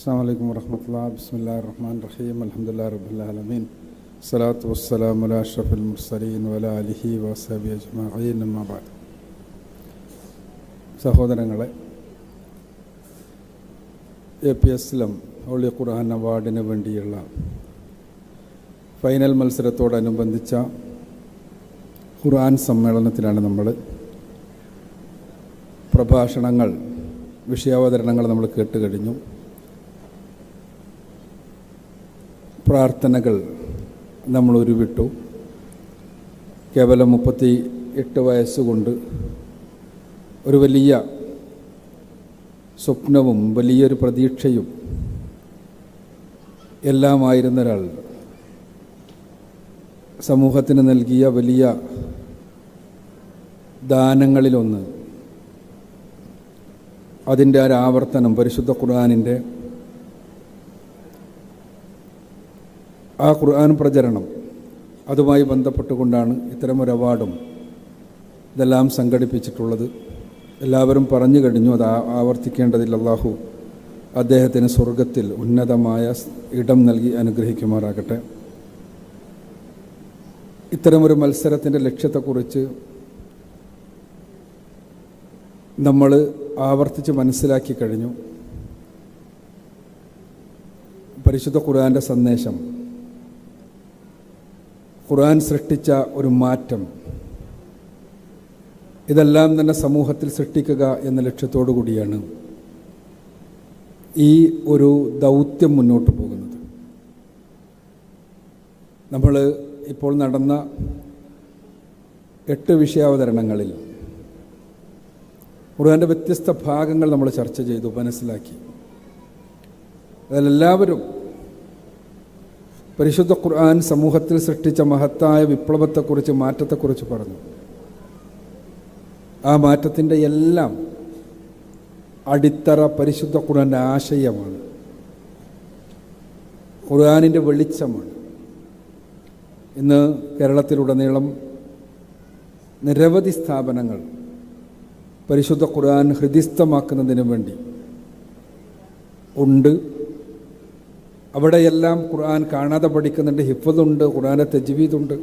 അസ്സാം വലൈക്കും വർഹമത്തുള്ള ബിസ്മില്ലാ റഹ്മാൻ റഹീം. അലഹമുല്ലാ റബുലാലമീൻ സ്വലാത്തു വസ്സലാം അല അഷ്റഫുൽ മുർസലീൻ വല അലിഹി വസബി അജ്മീൻ അമ്മാബാദ് സഹോദരങ്ങളെ A P Aslam holy Quran അവാർഡിന് വേണ്ടിയുള്ള ഫൈനൽ മത്സരത്തോടനുബന്ധിച്ച ഖുർആൻ സമ്മേളനത്തിലാണ് നമ്മൾ പ്രഭാഷണങ്ങൾ വിഷയാവതരണങ്ങൾ നമ്മൾ കേട്ട് കഴിഞ്ഞു പ്രാർത്ഥനകൾ നമ്മൾ ഉരുവിട്ടു കേവലം മുപ്പത്തി എട്ട് വയസ്സുകൊണ്ട് ഒരു വലിയ സ്വപ്നവും വലിയൊരു പ്രതീക്ഷയും എല്ലാമായിരുന്ന ഒരാൾ സമൂഹത്തിന് നൽകിയ വലിയ ദാനങ്ങളിലൊന്ന് അതിന്റെ ഒരു ആവർത്തനം പരിശുദ്ധ ഖുർആാനിന്റെ ആ ഖുർആൻ പ്രചരണം അതുമായി ബന്ധപ്പെട്ടുകൊണ്ടാണ് ഇത്തരമൊരു അവാർഡും ഇതെല്ലാം സംഘടിപ്പിച്ചിട്ടുള്ളത്. എല്ലാവരും പറഞ്ഞു കഴിഞ്ഞു അത് ആവർത്തിക്കേണ്ടതില്ല. അള്ളാഹു അദ്ദേഹത്തിന് സ്വർഗത്തിൽ ഉന്നതമായ ഇടം നൽകി അനുഗ്രഹിക്കുമാറാകട്ടെ. ഇത്തരമൊരു മത്സരത്തിന്റെ ലക്ഷ്യത്തെക്കുറിച്ച് നമ്മൾ ആവർത്തിച്ച് മനസ്സിലാക്കി കഴിഞ്ഞു. പരിശുദ്ധ ഖുർആന്റെ സന്ദേശം ഖുർആൻ സൃഷ്ടിച്ച ഒരു മാറ്റം. ഇതെല്ലാം തന്നെ സമൂഹത്തിൽ സൃഷ്ടിക്കുക എന്ന ലക്ഷ്യത്തോടു കൂടിയാണ് ഈ ഒരു ദൗത്യം മുന്നോട്ട് പോകുന്നത്. നമ്മൾ ഇപ്പോൾ നടന്ന എട്ട് വിഷയാവതരണങ്ങളിൽ ഖുർആന്റെ വ്യത്യസ്ത ഭാഗങ്ങൾ നമ്മൾ ചർച്ച ചെയ്തു മനസ്സിലാക്കി. അതിലെല്ലാവരും പരിശുദ്ധ ഖുർആൻ സമൂഹത്തിൽ സൃഷ്ടിച്ച മഹത്തായ വിപ്ലവത്തെക്കുറിച്ച് മാറ്റത്തെക്കുറിച്ച് പറഞ്ഞു. ആ മാറ്റത്തിന്റെ എല്ലാം അടിത്തറ പരിശുദ്ധ ഖുർആന്റെ ആശയമാണ്. ഖുർആാനിന്റെ വെളിച്ചമാണ്. ഇന്ന് കേരളത്തിലുടനീളം നിരവധി സ്ഥാപനങ്ങൾ പരിശുദ്ധ ഖുർആൻ ഹൃദിസ്ഥമാക്കുന്നതിന് വേണ്ടി ഉണ്ട്. അവിടെയെല്ലാം ഖുർആൻ കാണാതെ പഠിക്കുന്നുണ്ട് ഹിഫതുണ്ട് ഖുർആനെ തജ്വീദുണ്ട്.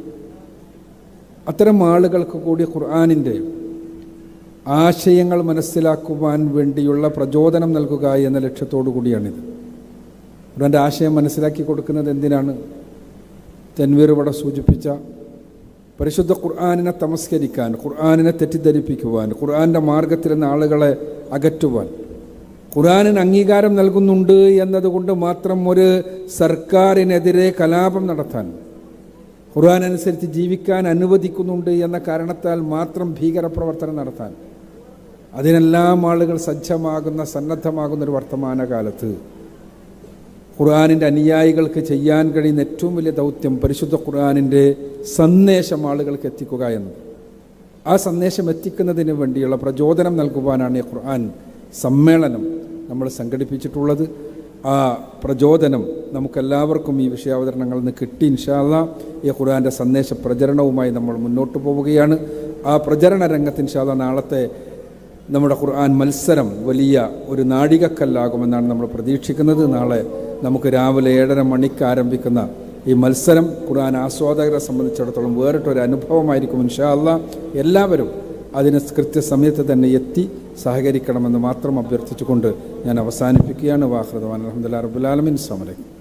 അത്തരം ആളുകൾക്ക് കൂടി ഖുർആാനിന്റെ ആശയങ്ങൾ മനസ്സിലാക്കുവാൻ വേണ്ടിയുള്ള പ്രചോദനം നൽകുക എന്ന ലക്ഷ്യത്തോടു കൂടിയാണിത്. ഖുർആന്റെ ആശയം മനസ്സിലാക്കി കൊടുക്കുന്നത് എന്തിനാണ്? തെൻവീർ ഇവിടെ സൂചിപ്പിച്ച പരിശുദ്ധ ഖുർആാനിനെ തമസ്കരിക്കാൻ ഖുർആാനിനെ തെറ്റിദ്ധരിപ്പിക്കുവാൻ ഖുർആാന്റെ മാർഗത്തിൽ നിന്ന് ആളുകളെ അകറ്റുവാൻ. ഖുർആാനിന് അംഗീകാരം നൽകുന്നുണ്ട് എന്നതുകൊണ്ട് മാത്രം ഒരു സർക്കാരിനെതിരെ കലാപം നടത്താൻ ഖുർആൻ അനുസരിച്ച് ജീവിക്കാൻ അനുവദിക്കുന്നുണ്ട് എന്ന കാരണത്താൽ മാത്രം ഭീകരപ്രവർത്തനം നടത്താൻ അതിനെല്ലാം ആളുകൾ സജ്ജമാകുന്ന സന്നദ്ധമാകുന്ന ഒരു വർത്തമാനകാലത്ത് ഖുർആാനിന്റെ അനുയായികൾക്ക് ചെയ്യാൻ കഴിയുന്ന ഏറ്റവും വലിയ ദൗത്യം പരിശുദ്ധ ഖുർആാനിന്റെ സന്ദേശം ആളുകൾക്ക് എത്തിക്കുക എന്നത്. ആ സന്ദേശം എത്തിക്കുന്നതിന് വേണ്ടിയുള്ള പ്രചോദനം നൽകുവാനാണ് ഈ ഖുർആൻ സമ്മേളനം. നമ്മൾ സംഘടിപ്പിച്ചിട്ടുള്ളത്. ആ പ്രചോദനം നമുക്കെല്ലാവർക്കും ഈ വിഷയാവതരണങ്ങളിൽ നിന്ന് കിട്ടി. ഇൻഷാല്ല ഈ ഖുർആാന്റെ സന്ദേശ പ്രചരണവുമായി നമ്മൾ മുന്നോട്ട് പോവുകയാണ്. ആ പ്രചരണ രംഗത്ത് ഇൻഷാല്ല നാളത്തെ നമ്മുടെ ഖുർആൻ മത്സരം വലിയ ഒരു നാഴികക്കല്ലാകുമെന്നാണ് നമ്മൾ പ്രതീക്ഷിക്കുന്നത്. നാളെ നമുക്ക് രാവിലെ ഏഴര മണിക്ക് ആരംഭിക്കുന്ന ഈ മത്സരം ഖുർആൻ ആസ്വാദകരെ സംബന്ധിച്ചിടത്തോളം വേറിട്ടൊരു അനുഭവമായിരിക്കും ഇൻഷാല്ല എല്ലാവരും അതിന് കൃത്യസമയത്ത് തന്നെ എത്തി സഹകരിക്കണമെന്ന് മാത്രം അഭ്യർത്ഥിച്ചുകൊണ്ട് ഞാൻ അവസാനിപ്പിക്കുകയാണ്. വാഹൃദവാൻ അലഹമുല്ലാ റബുലാലമിൻ സമലൈക്കും